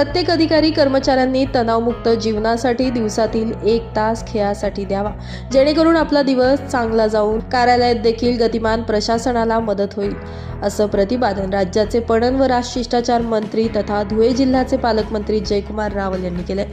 प्रत्येक अधिकारी कर्मचाऱ्यांनी तणावमुक्त जीवनासाठी दिवसातील एक तास खेळासाठी द्यावा. जेणेकरून आपला दिवस चांगला जाऊन कार्यालयात देखील गतिमान प्रशासनाला मदत होईल असं प्रतिपादन राज्याचे पणन व राजशिष्टाचार मंत्री तथा धुळे जिल्ह्याचे पालकमंत्री जयकुमार रावल यांनी केले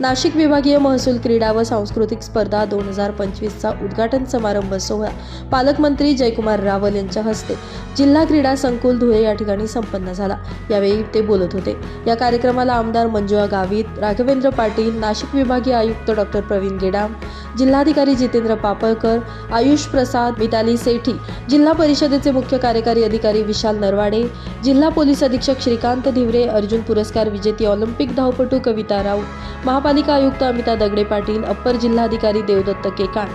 नाशिक विभागीय महसूल क्रीडा व सांस्कृतिक स्पर्धा दोन हजार पंचवीसचा उद्घाटन समारंभ सोहळा पालकमंत्री जयकुमार रावल यांच्या हस्ते जिल्हा क्रीडा संकुल धुळे या ठिकाणी संपन्न झाला. यावेळी ते बोलत होते. या कार्यक्रमाला आमदार मंजुळा गावित राघवेंद्र पाटील नाशिक विभागीय आयुक्त डॉक्टर प्रवीण गेडाम जिल्हाधिकारी जितेंद्र पापळकर आयुष प्रसाद मिताली सेठी जिल्हा परिषदेचे मुख्य कार्यकारी अधिकारी विशाल नरवाडे जिल्हा पोलीस अधीक्षक श्रीकांत धिवरे अर्जुन पुरस्कार विजेती ऑलिम्पिक धावपटू कविता राऊत महापालिका आयुक्त अमिता दगडे पाटील अप्पर जिल्हाधिकारी देवदत्त केकाण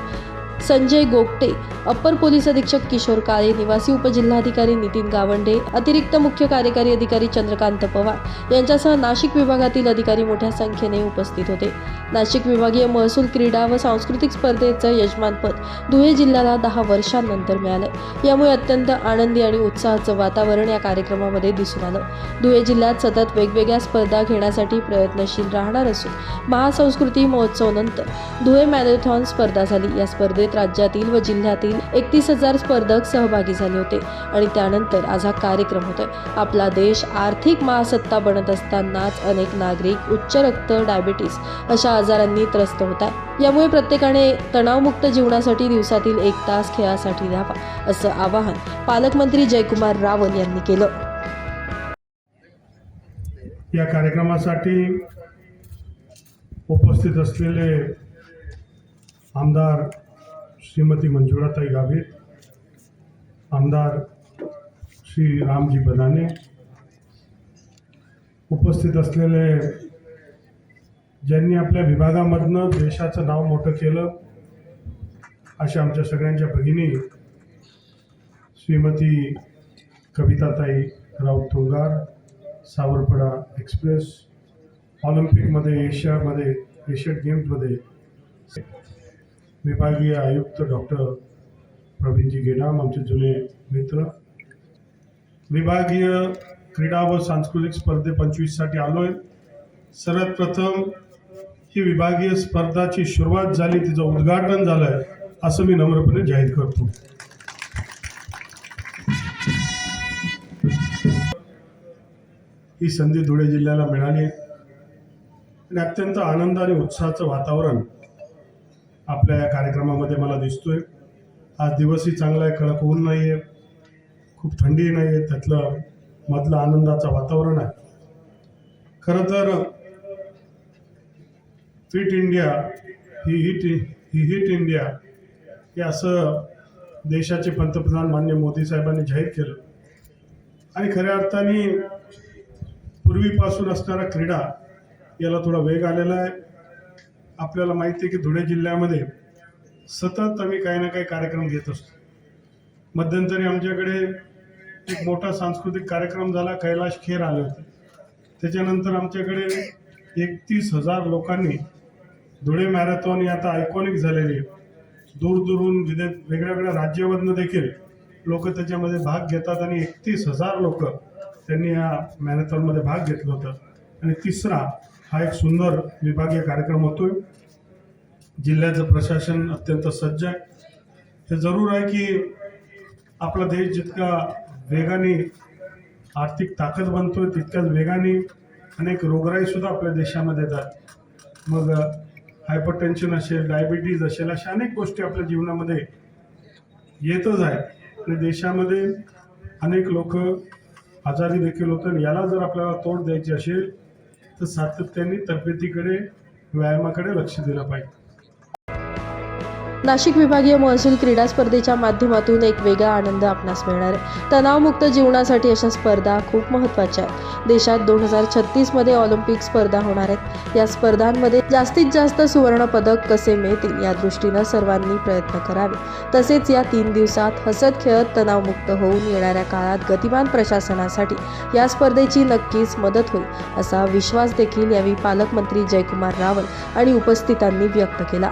संजय गोपटे अप्पर पोलीस अधीक्षक किशोर काळे निवासी उपजिल्हाधिकारी नितीन गावंडे अतिरिक्त मुख्य कार्यकारी अधिकारी चंद्रकांत पवार यांच्यासह नाशिक विभागातील अधिकारी मोठ्या संख्येने उपस्थित होते. नाशिक विभागीय महसूल क्रीडा व सांस्कृतिक स्पर्धेचं यजमानपद धुळे जिल्ह्याला दहा वर्षांनंतर मिळालं. यामुळे अत्यंत आनंदी आणि उत्साहाचं वातावरण या कार्यक्रमामध्ये दिसून आलं. धुळे जिल्ह्यात सतत वेगवेगळ्या स्पर्धा घेण्यासाठी प्रयत्नशील राहणार असून महासंस्कृती महोत्सव नंतर धुळे मॅरेथॉन स्पर्धा झाली. या स्पर्धेत राज्यातील व जिल्ह्यातील एकतीस हजार स्पर्धक सहभागी झाले होते. आणि त्यानंतर आज हा कार्यक्रम होतोय. आपला देश आर्थिक महासत्ता बनत असतानाच अनेक नागरिक उच्च रक्त डायबिटीस अशा आजारांनी त्रस्त होत आहे यामुळे प्रत्येकाने तणावमुक्त जीवनासाठी दिवसातील एक तास खेळासाठी द्यावा असं आवाहन पालकमंत्री जयकुमार रावल यांनी केलं. या कार्यक्रमासाठी उपस्थित असलेले आमदार श्रीमती मंजुळाताई गावित आमदार श्री रामजी बदाने उपस्थित असलेले ज्यांनी आपल्या विभागामधनं देशाचं नाव मोठं केलं अशा आमच्या सगळ्यांच्या भगिनी श्रीमती कविताताई राऊत थोंगार सावरपडा एक्सप्रेस ऑलिम्पिकमध्ये एशियामध्ये एशियन गेम्समध्ये विभागीय आयुक्त डॉक्टर प्रवीणजी गेडाम आमचे जुने मित्र. विभागीय क्रीडा व सांस्कृतिक स्पर्धे पंचवीससाठी आलो आहे सर्वात प्रथम ही विभागीय स्पर्धाची सुरुवात झाली तिचं उद्घाटन झालं आहे असं मी नम्रपणे जाहीर करतो. ही संधी धुळे जिल्ह्याला मिळाली. आणि अत्यंत आनंद आणि उत्साहाचं वातावरण आपल्या या कार्यक्रमामध्ये मला दिसतोय. आज दिवसही चांगला आहे कडक ऊन नाही आहे खूप थंडी नाही आहे त्यातलं मधलं आनंदाचं वातावरण आहे. खरं तर फिट इंडिया ही हिट ही हिट इंडिया हे असं देशाचे पंतप्रधान मान्य मोदी साहेबांनी जाहीर केलं. आणि खऱ्या अर्थाने पूर्वीपासून असणारा क्रीडा याला थोडा वेग आलेला आहे. आपल्याला माहिती आहे की धुळे जिल्ह्यामध्ये सतत आम्ही काही ना काही कार्यक्रम घेत असतो. मध्यंतरी आमच्याकडे एक मोठा सांस्कृतिक कार्यक्रम झाला कैलाश खेर आले होते. त्याच्यानंतर आमच्याकडे एकतीस हजार लोकांनी धुळे मॅरेथॉन ही आता आयकॉनिक झालेली आहे. दूरदूरून विदे वेगळ्या वेगळ्या राज्यामधनं देखील लोक त्याच्यामध्ये भाग घेतात आणि एकतीस हजार लोक त्यांनी या मॅरेथॉनमध्ये भाग घेतला होता. आणि तिसरा हा एक सुंदर विभागीय कार्यक्रम होतोय. जिल्ह्याचं प्रशासन अत्यंत सज्ज आहे. हे जरूर आहे की आपला देश जितका वेगाने आर्थिक ताकद बनतोय तितक्याच वेगाने अनेक रोगराईसुद्धा आपल्या देशामध्ये येतात मग हायपर टेन्शन असेल डायबिटीज असेल अशा अनेक गोष्टी आपल्या जीवनामध्ये येतच आहेत. आणि देशामध्ये अनेक लोक आजारी देखील होतात. आणि याला जर आपल्याला तोड द्यायची असेल तर सातत्याने तब्येतीकडे व्यायामाकडे लक्ष दिलं पाहिजे. नाशिक विभागीय महसूल क्रीडा स्पर्धेच्या माध्यमातून एक वेगळा आनंद आपणास मिळणार आहे. तणावमुक्त जीवनासाठी अशा स्पर्धा खूप महत्त्वाच्या आहेत. देशात दोन हजार छत्तीसमध्ये ऑलिम्पिक स्पर्धा होणार आहेत. या स्पर्धांमध्ये जास्तीत जास्त सुवर्ण पदक कसे मिळतील या दृष्टीनं सर्वांनी प्रयत्न करावे. तसेच या तीन दिवसात हसत खेळत तणावमुक्त होऊन येणाऱ्या काळात गतिमान प्रशासनासाठी या स्पर्धेची नक्कीच मदत होईल असा विश्वास देखील यावेळी पालकमंत्री जयकुमार रावल आणि उपस्थितांनी व्यक्त केला.